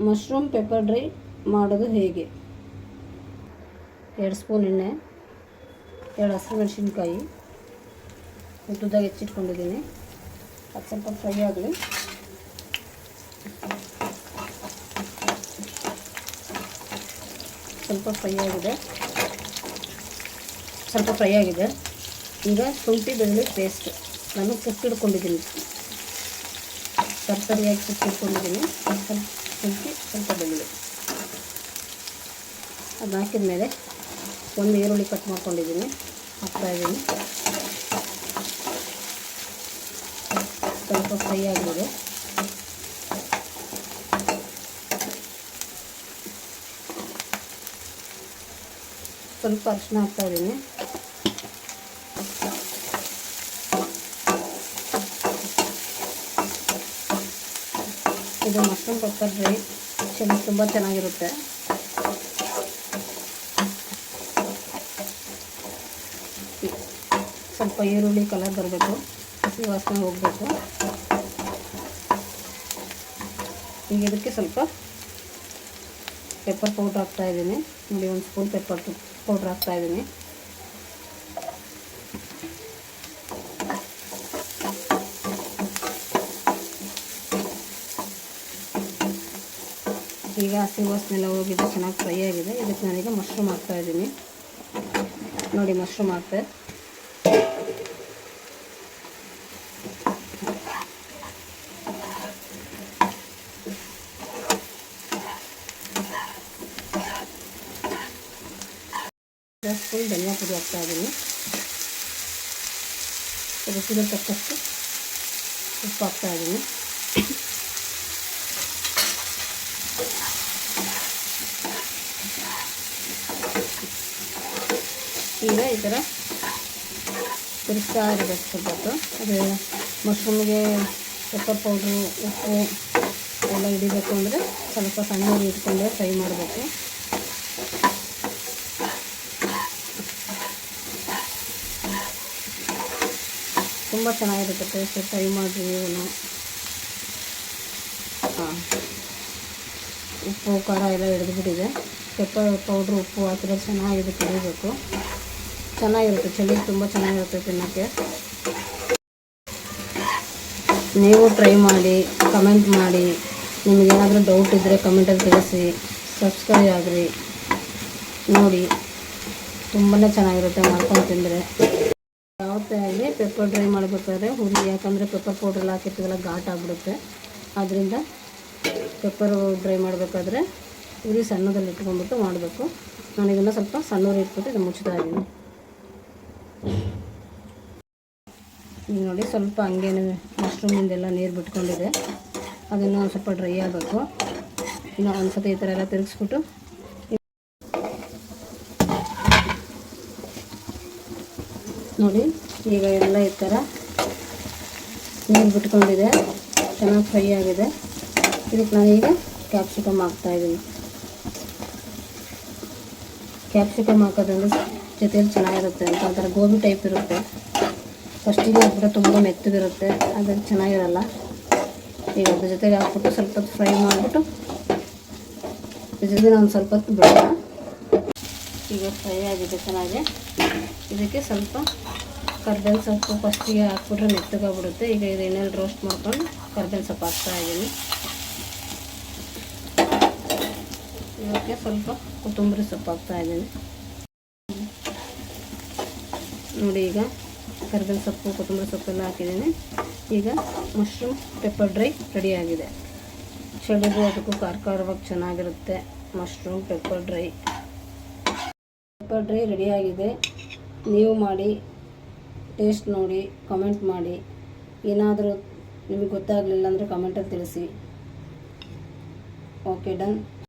Mushroom pepper dry ಮಾಡೋದು ಹೇಗೆ? ಎರಡು ಸ್ಪೂನ್ ಎಣ್ಣೆ, ಎರಡು ಹಸಿಮೆಣಸಿನ್ಕಾಯಿ ಉದ್ದುದಾಗಿ ಹೆಚ್ಚಿಟ್ಕೊಂಡಿದ್ದೀನಿ. ಅದು ಸ್ವಲ್ಪ ಫ್ರೈ ಆಗಲಿ. ಸ್ವಲ್ಪ ಫ್ರೈ ಆಗಿದೆ. ಸ್ವಲ್ಪ ಫ್ರೈ ಆಗಿದೆ. ಈಗ ಶುಂಠಿ, ಬೆಳ್ಳುಳ್ಳಿ ಪೇಸ್ಟ್ ನಾನು ಕುಟ್ಟಿಡ್ಕೊಂಡಿದ್ದೀನಿ ತರಕಾರಿಯಾಗಿ ಕುಟ್ಟಿಟ್ಕೊಂಡಿದ್ದೀನಿ ಸ್ವಲ್ಪ ಶುಂಠಿ ಸ್ವಲ್ಪ ಬೆಳ್ಳುಳ್ಳಿ. ಅದು ಹಾಕಿದ ಮೇಲೆ ಒಂದು ಈರುಳ್ಳಿ ಕಟ್ ಮಾಡ್ಕೊಂಡಿದ್ದೀನಿ. ಹಾಕ್ತಾಯಿದ್ದೀನಿ ಸ್ವಲ್ಪ ಫ್ರೈ ಆಗಿದೆ ಸ್ವಲ್ಪ ಅರಿಶಿನ ಹಾಕ್ತಾಯಿದ್ದೀನಿ ಇದು ಮಶ್ರೂಮ್ ಪೆಪ್ಪರ್ ಡ್ರೈ ಚೆನ್ನ ತುಂಬ ಚೆನ್ನಾಗಿರುತ್ತೆ. ಸ್ವಲ್ಪ ಈರುಳ್ಳಿ ಕಲರ್ ಬರಬೇಕು. ಹಸಿ ವಾಸನೆ ಹೋಗಬೇಕು. ಈಗ ಇದಕ್ಕೆ ಸ್ವಲ್ಪ ಪೆಪ್ಪರ್ ಪೌಡ್ರ್ ಹಾಕ್ತಾಯಿದ್ದೀನಿ ನೋಡಿ, ಒಂದು ಸ್ಪೂನ್ ಪೆಪ್ಪರ್ ಪೌಡ್ರ್ ಹಾಕ್ತಾಯಿದ್ದೀನಿ ಈಗ ಹಸಿ ವಾಸನೆಲ್ಲ ಹೋಗಿದೆ, ಚೆನ್ನಾಗಿ ಫ್ರೈ ಆಗಿದೆ. ಇದಕ್ಕೆ ನಾನೀಗ ಮಶ್ರೂಮ್ ಹಾಕ್ತಾಯಿದ್ದೀನಿ ನೋಡಿ ಮಶ್ರೂಮ್ ಹಾಕ್ತೆ. ಫುಲ್ ಧನಿಯಾ ಪುಡಿ ಹಾಕ್ತಾ ಇದ್ದೀನಿ. ರುಚಿಗೆ ತಕ್ಕಷ್ಟು ಉಪ್ಪು ಹಾಕ್ತಾ ಇದ್ದೀನಿ. ಈಗ ಈ ಥರ ತಿರುಗ್ತಾ ಇರಬೇಕು ಸ್ವಲ್ಪ ಅದು ಮಶ್ರೂಮ್ಗೆ ಪೆಪ್ಪರ್ ಪೌಡ್ರು ಉಪ್ಪು ಎಲ್ಲ ಹಿಡಿಬೇಕು ಅಂದರೆ ಸ್ವಲ್ಪ ಸಣ್ಣ ಇಟ್ಕೊಂಡೆ ಫ್ರೈ ಮಾಡಬೇಕು. ತುಂಬ ಚೆನ್ನಾಗಿರುತ್ತೆ ಟೇಸ್ಟ್ ಫ್ರೈ ಮಾಡಿರಿ ನೀವು ಹಾಂ. ಉಪ್ಪು, ಖಾರ ಎಲ್ಲ ಹಿಡಿದ್ಬಿಟ್ಟಿದೆ. ಪೆಪ್ಪರ್ ಪೌಡ್ರು ಉಪ್ಪು ಹಾಕಿದ್ರೆ ಚೆನ್ನಾಗಿದೆ ಕುಡಿಬೇಕು ಚೆನ್ನಾಗಿರುತ್ತೆ ಚಳಿ ತುಂಬ ಚೆನ್ನಾಗಿರುತ್ತೆ ತಿನ್ನೋಕ್ಕೆ. ನೀವು ಟ್ರೈ ಮಾಡಿ ಕಮೆಂಟ್ ಮಾಡಿ. ನಿಮಗೇನಾದರೂ ಡೌಟ್ ಇದ್ದರೆ ಕಮೆಂಟಲ್ಲಿ ತಿಳಿಸಿ. ಸಬ್ಸ್ಕ್ರೈಬ್ ಆಗಿರಿ. ನೋಡಿ ತುಂಬಾ ಚೆನ್ನಾಗಿರುತ್ತೆ ಮಾಡ್ಕೊಂಡು ತಿಂದರೆ. ಯಾವತ್ತೇ ಆಗಲಿ ಪೆಪ್ಪರ್ ಡ್ರೈ ಮಾಡಬೇಕಾದ್ರೆ ಹುಳಿ ಯಾಕಂದರೆ ಪೆಪ್ಪರ್ ಪೌಡ್ರೆಲ್ಲ ಹಾಕಿರ್ತೀವಲ್ಲ, ಘಾಟ್ ಆಗಿಬಿಡುತ್ತೆ. ಆದ್ದರಿಂದ ಪೆಪ್ಪರ್ ಡ್ರೈ ಮಾಡಬೇಕಾದ್ರೆ ಹುರಿ ಸಣ್ಣದಲ್ಲಿ ಇಟ್ಕೊಂಡ್ಬಿಟ್ಟು ಮಾಡಬೇಕು. ನಾನು ಇದನ್ನು ಸ್ವಲ್ಪ ಸಣ್ಣವ್ರು ಇಟ್ಬಿಟ್ಟು ಇದು ಮುಚ್ತಾ ಇದ್ದೀನಿ. ಈಗ ನೋಡಿ ಸ್ವಲ್ಪ ಹಂಗೇನು ಮಶ್ರೂಮಿಂದೆಲ್ಲ ನೀರು ಬಿಟ್ಕೊಂಡಿದೆ. ಅದನ್ನು ಒಂದು ಸ್ವಲ್ಪ ಡ್ರೈ ಆಗಬೇಕು. ಇನ್ನು ಒಂದು ಸತಿ ಈ ಥರ ಎಲ್ಲ ತಿರುಗಿಸ್ಬಿಟ್ಟು ನೋಡಿ, ಈಗ ಎಲ್ಲ ಈ ಥರ ನೀರು ಬಿಟ್ಕೊಂಡಿದೆ. ಚೆನ್ನಾಗಿ ಫ್ರೈ ಆಗಿದೆ. ಇದಕ್ಕೆ ನಾನೀಗ ಕ್ಯಾಪ್ಸಿಕಮ್ ಹಾಕ್ತಾಯಿದ್ದೀನಿ ಕ್ಯಾಪ್ಸಿಕಮ್ ಹಾಕೋದ್ರಿಂದ ಜೊತೆಯಲ್ಲಿ ಚೆನ್ನಾಗಿರುತ್ತೆ ಅಂತ ಒಂಥರ ಗೋಬಿ ಟೈಪ್ ಇರುತ್ತೆ. ಫಸ್ಟಿಗೆ ಹಾಕ್ಬಿಟ್ರೆ ತುಂಬ ಮೆತ್ತಗಿರುತ್ತೆ, ಅದು ಚೆನ್ನಾಗಿರಲ್ಲ. ಈಗ ಅದ್ರ ಜೊತೆಗೆ ಹಾಕ್ಬಿಟ್ಟು ಸ್ವಲ್ಪ ಹೊತ್ತು ಫ್ರೈ ಮಾಡಿಬಿಟ್ಟು ಜೊತೆಗೆ ನಾನು ಸ್ವಲ್ಪ ಹೊತ್ತು ಬಿಡೋಣ. ಈಗ ಫ್ರೈ ಆಗಿದೆ ಚೆನ್ನಾಗಿ. ಇದಕ್ಕೆ ಸ್ವಲ್ಪ ಕರ್ಬೇವಿನ ಸೊಪ್ಪು ಫಸ್ಟಿಗೆ ಹಾಕ್ಬಿಟ್ರೆ ಮೆತ್ತಗಾಗ್ಬಿಡುತ್ತೆ. ಈಗ ಇದು ರೋಸ್ಟ್ ಮಾಡ್ಕೊಂಡು ಕರ್ಬೇವಿನ ಸೊಪ್ಪು ಹಾಕ್ತಾ ಇದ್ದೀನಿ. ಇದಕ್ಕೆ ಸ್ವಲ್ಪ ಕೊತ್ತಂಬರಿ ಸೊಪ್ಪು ಹಾಕ್ತಾ ಇದ್ದೀನಿ. ನೋಡಿ ಈಗ ಕರ್ಬೇವಿನ ಸೊಪ್ಪು, ಕೊತ್ತಂಬರಿ ಸೊಪ್ಪೆಲ್ಲ ಹಾಕಿದ್ದೀನಿ. ಈಗ ಮಶ್ರೂಮ್ ಪೆಪ್ಪರ್ ಡ್ರೈ ರೆಡಿಯಾಗಿದೆ. ಚಳಿಗೂ ಅದಕ್ಕೂ ಖಾರ ಖಾರವಾಗಿ ಚೆನ್ನಾಗಿರುತ್ತೆ. Mushroom pepper dry pepper dry ರೆಡಿಯಾಗಿದೆ. ನೀವು ಮಾಡಿ ಟೇಸ್ಟ್ ನೋಡಿ ಕಮೆಂಟ್ ಮಾಡಿ. ಏನಾದರೂ ನಿಮಗೆ ಗೊತ್ತಾಗಲಿಲ್ಲ ಅಂದರೆ ಕಮೆಂಟಲ್ಲಿ ತಿಳಿಸಿ. Okay done